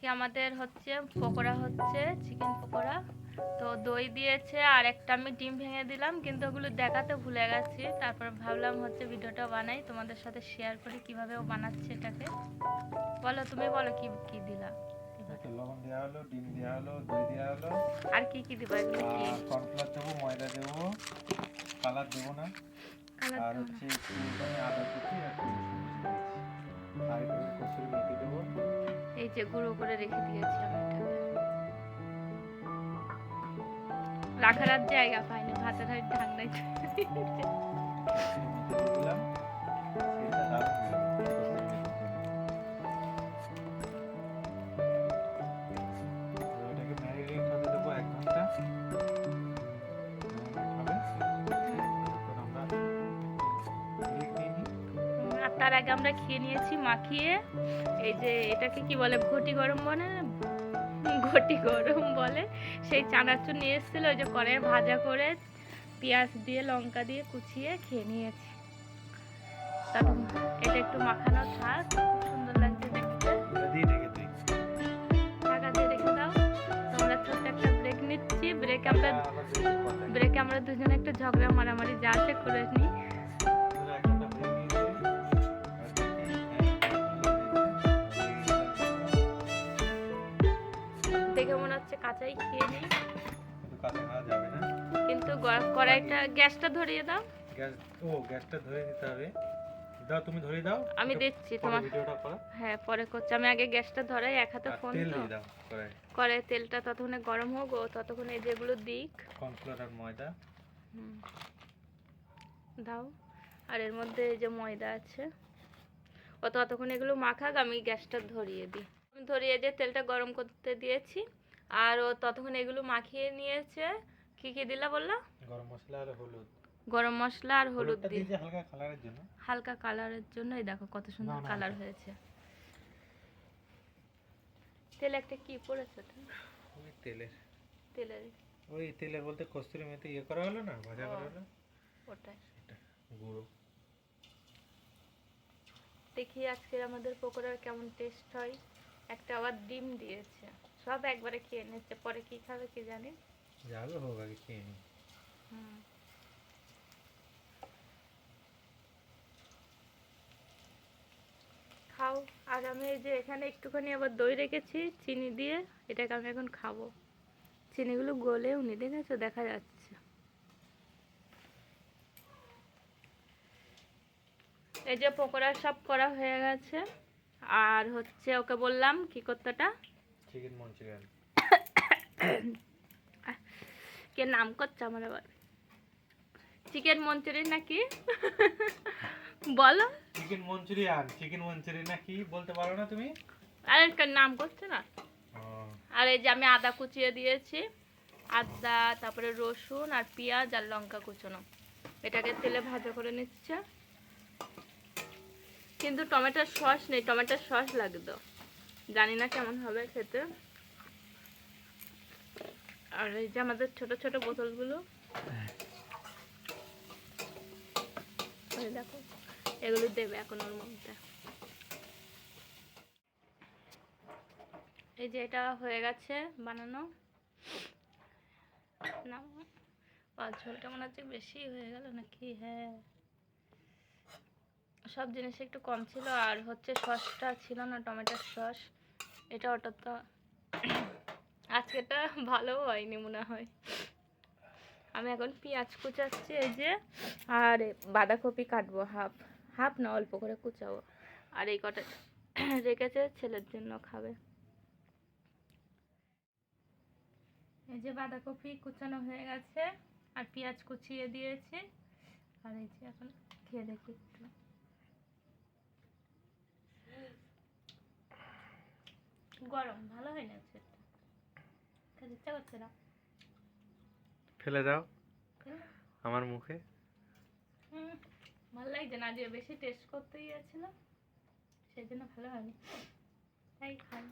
আজকে আমাদের হচ্ছে পকোড়া হচ্ছে চিকেন পকোড়া। তো দই দিয়েছে আর একটা আমি ডিম ভেঙে দিলাম কিন্তু ওগুলো দেখাতে ভুলে গেছি। তারপর ভাবলাম হচ্ছে ভিডিওটা বানাই তোমাদের সাথে শেয়ার করি কীভাবে ও বানাচ্ছে এটাকে। বলো তুমি বলো কি কি দিলা? লবণ দেওয়া হলো ডিম দেওয়া হলো দই দেওয়া হলো। আর কি কি দিবা এগুলো? কি কর্নফ্লাওয়ার দেবো ময়দা দেবো কালার দেবো না। আর হচ্ছে একটু আদা কুচি আর এই যে গুঁড়ো করে রেখে দিয়েছি আমি এটাকে রাখার আর জায়গা পাইনি, ভাতের হাড়ি ঢাকনায় কসুরি মেথি তার আগে আমরা খেয়ে নিয়েছি মাখিয়ে। এই যে এটাকে কি বলে ঘটি গরম বলে? ঘটি গরম বলে। সেই চানাচুর নিয়ে এসেছিল ওই যে করে ভাজা করে পেঁয়াজ দিয়ে লঙ্কা দিয়ে কুচিয়ে খেয়ে নিয়েছি। এটা একটু মাখানো থাক খুব সুন্দর লাগছে দেখতে। ঢাকা দিয়ে রেখে দাও। তোমরা ছোট্ট একটা ব্রেক নিচ্ছি। ব্রেক আমরা কথা ব্রেকে আমরা দুজনে একটু ঝগড়া মারামারি যা আছে করে নিই। কাঁচাই খেয়ে নিই। কিন্তু কড়াইটা গ্যাসটা ধরিয়ে দাও। গ্যাস ও গ্যাসটা ধরে দিতে হবে। দাও তুমি ধরে দাও। আমি দিচ্ছি তোমার। ভিডিওটা করো। হ্যাঁ পরে করছি। আমি আগে গ্যাসটা ধরাই এক হাতে ফোন তেল দিয়ে দাও কড়াই কড়াই তেলটা ততক্ষণে গরম হোক ও ততক্ষণে এই যেগুলো দিক। কর্নফ্লাওয়ার আর ময়দা। দাও। আর এর মধ্যে এই যে ময়দা আছে ও ততক্ষণ এগুলো মাখাক আমি গ্যাসটা ধরিয়ে দিই। আমি ধরিয়ে দিয়ে তেলটা গরম করতে দিয়েছি। আর ও ততক্ষণ এগুলো মাখিয়ে নিয়েছে। কি কি দিলা বলল? গরম মশলা আর হলুদ। গরম মশলা আর হলুদ দিয়ে। হালকা কালারের জন্য। হালকা কালারের জন্য এই দেখো কত সুন্দর কালার হয়েছে। তেল একটা কি পড়েছে ওই তেলের। তেলের। ওই তেলের বলতে কস্তুরি মেথি ইয়ে করা হলো না ভাজা করা হলো? ওটাই। গুঁড়ো। দেখি আজকে আমাদের পকোড়ার কেমন টেস্ট হয়। একটা আবার ডিম দিয়েছে। সব একবারে খেয়ে নিচ্ছে পরে কি খাবে কি জানি? যাবে হোক আগে খেয়ে নি হুম। খাও আর আমি এই যে এখানে একটুখানি আবার দই রেখেছি চিনি দিয়ে এটাকে আমি এখন খাব। চিনিগুলো গলে উনি দেখেছ? দেখা যাচ্ছে। এই যে পকোড়া সব করা হয়ে গেছে আর হচ্ছে ওকে বললাম কি করতেটা? চিকেন মঞ্চুরিয়ান কে নাম করছে আমার আবার? চিকেন মঞ্চুরিয়ান নাকি? বলো। চিকেন মঞ্চুরিয়ান চিকেন মঞ্চুরিয়ান নাকি? বলতে পারো না তুমি? আরে নাম করছে না? আর এই যে আমি আদা কুচিয়ে দিয়েছি আদা তারপরে রসুন আর পেঁয়াজ আর লঙ্কা কুচোনো। এটাকে তেলে ভাজা করে নিচ্ছে। কিন্তু টমেটোর সস নেই টমেটোর সস লাগতো। জানি না কেমন হবে খেতে। আর এই যে আমাদের ছোট ছোট বোতলগুলো। এই দেখো এগুলো দেবে এখন ওর মধ্যে। এই যে এটা হয়ে গেছে বানানো। না ঝোলটা মনে হচ্ছে বেশি হয়ে গেল নাকি? হ্যাঁ। সব জিনিস একটু কম ছিল আর হচ্ছে সসটা ছিল না টমেটোর সস। এটা ওটা তো আজকেটা ভালো হয়নি মনে হয়। আমি এখন পেঁয়াজ কুচাচ্ছি, এই যে, আর বাঁধাকপি কাটবো হাফ হাফ না, অল্প করে কুচাবো। আর এই কটা রেখেছে, ছেলের জন্য খাবে। এই যে বাঁধাকপি কুচানো হয়ে গেছে, আর পেঁয়াজ কুচিয়ে দিয়েছি। আর এই যে এখন খেয়ে দেখি একটু। গরম ভালো হয় না সেটা খেতে ইচ্ছা করছে না। ফেলে দাও। আমার মুখে। ভালো লাগছে না যে বেশি টেস্ট করতে গিয়েছিলাম সেই জন্য ভালো হয়নি। তাই খাই।